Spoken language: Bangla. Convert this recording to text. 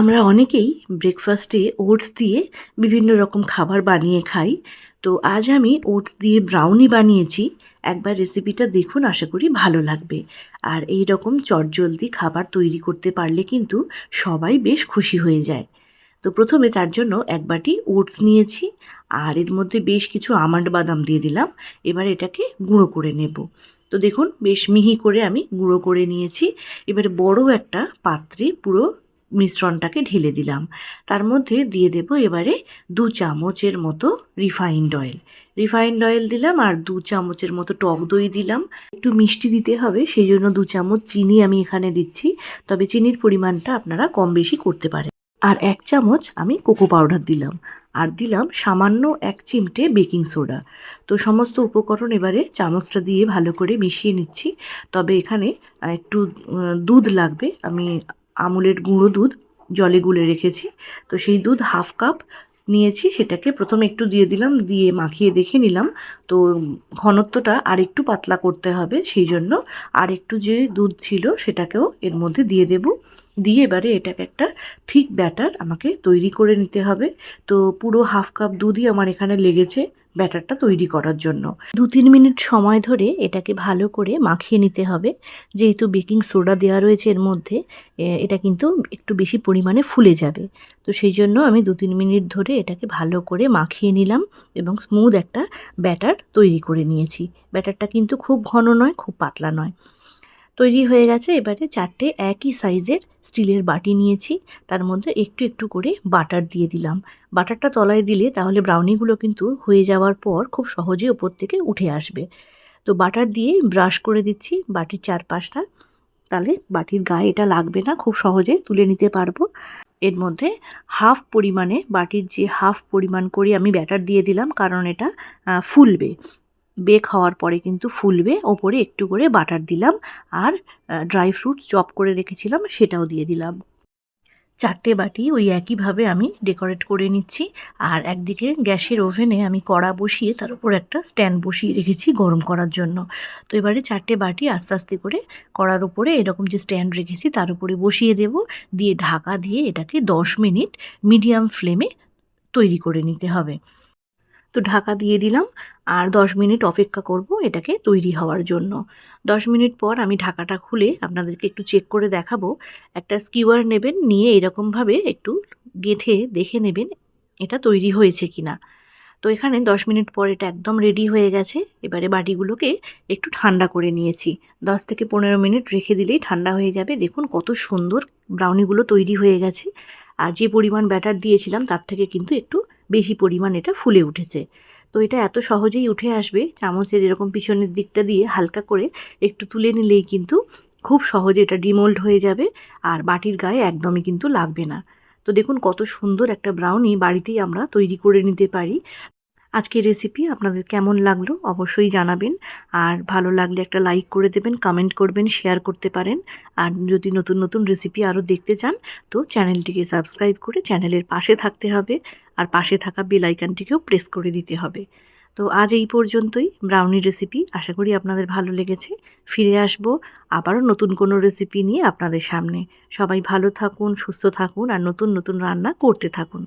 আমরা অনেকেই ব্রেকফাস্টে ওটস দিয়ে বিভিন্ন রকম খাবার বানিয়ে খাই। তো আজ আমি ওটস দিয়ে ব্রাউনি বানিয়েছি। একবার রেসিপিটা দেখুন, আশা করি ভালো লাগবে। আর এই রকম চটজলদি খাবার তৈরি করতে পারলে কিন্তু সবাই বেশ খুশি হয়ে যায়। তো প্রথমে তার জন্য এক বাটি ওটস নিয়েছি। আর এর মধ্যে বেশ কিছু আমন্ড বাদাম দিয়ে দিলাম। এবার এটাকে গুঁড়ো করে নেব। তো দেখুন, বেশ মিহি করে আমি গুঁড়ো করে নিয়েছি। এবার বড় একটা পাত্রে পুরো মিশ্রণটাকে ঢেলে দিলাম। তার মধ্যে দিয়ে দেব এবারে দু চামচের মতো রিফাইন্ড অয়েল রিফাইন্ড অয়েল দিলাম আর দু চামচের মতো টক দই দিলাম। একটু মিষ্টি দিতে হবে, সেই জন্য দু চামচ চিনি আমি এখানে দিচ্ছি। তবে চিনির পরিমাণটা আপনারা কম বেশি করতে পারেন। আর এক চামচ আমি কোকো পাউডার দিলাম। আর দিলাম সামান্য এক চিমটে বেকিং সোডা। তো সমস্ত উপকরণ এবারে চামচটা দিয়ে ভালো করে মিশিয়ে নিচ্ছি। তবে এখানে একটু দুধ লাগবে। আমি আমুলের গুঁড়ো দুধ জলে গুলে রেখেছি। তো সেই দুধ হাফ কাপ নিয়েছি, সেটাকে প্রথমে একটু দিয়ে দিলাম, দিয়ে মাখিয়ে দেখে নিলাম। তো ঘনত্বটা আর একটু পাতলা করতে হবে, সেই জন্য আর একটু যে দুধ ছিল সেটাকেও এর মধ্যে দিয়ে দেব। দিয়ে এবারে এটাকে একটা ঠিক ব্যাটার আমাকে তৈরি করে নিতে হবে। তো পুরো হাফ কাপ দুধই আমার এখানে লেগেছে ব্যাটারটা তৈরি করার জন্য। দু তিন মিনিট সময় ধরে এটাকে ভালো করে মাখিয়ে নিতে হবে। যেহেতু বেকিং সোডা দেওয়া রয়েছে এর মধ্যে এটা কিন্তু একটু বেশি পরিমাণে ফুলে যাবে। তো সেই জন্য আমি দু তিন মিনিট ধরে এটাকে ভালো করে মাখিয়ে নিলাম এবং স্মুথ একটা ব্যাটার তৈরি করে নিয়েছি। ব্যাটারটা কিন্তু খুব ঘন নয়, খুব পাতলা নয়। তৈরি হয়ে গেছে। এবারে চারটে একই সাইজের স্টিলের বাটি নিয়েছি। তার মধ্যে একটু একটু করে বাটার দিয়ে দিলাম। বাটারটা তলায় দিলে তাহলে ব্রাউনিগুলো কিন্তু হয়ে যাওয়ার পর খুব সহজে ওপর থেকে উঠে আসবে। তো বাটার দিয়ে ব্রাশ করে দিচ্ছি বাটির চারপাশটা। তাহলে বাটির গায়ে এটা লাগবে না, খুব সহজে তুলে নিতে পারব। এর মধ্যে হাফ পরিমাণে বাটির যে হাফ পরিমাণ করে আমি ব্যাটার দিয়ে দিলাম, কারণ এটা ফুলবে। বেক হওয়ার পরে কিন্তু ফুলবে। ওপরে একটু করে বাটার দিলাম আর ড্রাই ফ্রুট চপ করে রেখেছিলাম সেটাও দিয়ে দিলাম। চারটে বাটি ওই একইভাবে আমি ডেকোরেট করে নিচ্ছি আর একদিকে গ্যাসের ওভেনে আমি কড়া বসিয়ে তার উপর একটা স্ট্যান্ড বসিয়ে রেখেছি গরম করার জন্য। তো এবারে চারটে বাটি আস্তে আস্তে করে কড়ার উপরে এরকম যে স্ট্যান্ড রেখেছি তার উপরে বসিয়ে দেব। দিয়ে ঢাকা দিয়ে এটাকে দশ মিনিট মিডিয়াম ফ্লেমে তৈরি করে নিতে হবে। তো ঢাকা দিয়ে দিলাম। আর দশ মিনিট অপেক্ষা করব এটাকে তৈরি হওয়ার জন্য। দশ মিনিট পর আমি ঢাকাটা খুলে আপনাদেরকে একটু চেক করে দেখাবো। একটা স্কিওয়ার নেবেন, নিয়ে এরকমভাবে একটু গেঁথে দেখে নেবেন এটা তৈরি হয়েছে কি না তো এখানে দশ মিনিট পর এটা একদম রেডি হয়ে গেছে। এবারে বাটিগুলোকে একটু ঠান্ডা করে নিয়েছি। দশ থেকে পনেরো মিনিট রেখে দিলেই ঠান্ডা হয়ে যাবে। দেখুন কত সুন্দর ব্রাউনিগুলো তৈরি হয়ে গেছে। আর যে পরিমাণ ব্যাটার দিয়েছিলাম তার থেকে কিন্তু একটু বেশি পরিমাণ এটা ফুলে উঠেছে। তো এটা এত সহজেই উঠে আসবে, চামচের এরকম পিছনের দিকটা দিয়ে হালকা করে একটু তুলে নিলেই কিন্তু খুব সহজে এটা ডিমোল্ড হয়ে যাবে আর বাটির গায়ে একদমই কিন্তু লাগবে না। তো দেখুন কত সুন্দর একটা ব্রাউনি বাড়িতেই আমরা তৈরি করে নিতে পারি। আজকের রেসিপি আপনাদের কেমন লাগল অবশ্যই জানাবেন। আর ভালো লাগলে একটা লাইক করে দেবেন কমেন্ট করবেন শেয়ার করতে পারেন। আর যদি নতুন নতুন রেসিপি আরও দেখতে চান, তো চ্যানেলটিকে সাবস্ক্রাইব করে চ্যানেলের পাশে থাকতে হবে। আর পাশে থাকা বেল আইকনটিকেও প্রেস করে দিতে হবে। তো আজ এই পর্যন্তই। ব্রাউনি রেসিপি আশা করি আপনাদের ভালো লেগেছে। ফিরে আসব আবারও নতুন কোনো রেসিপি নিয়ে আপনাদের সামনে। সবাই ভালো থাকুন, সুস্থ থাকুন, আর নতুন নতুন রান্না করতে থাকুন।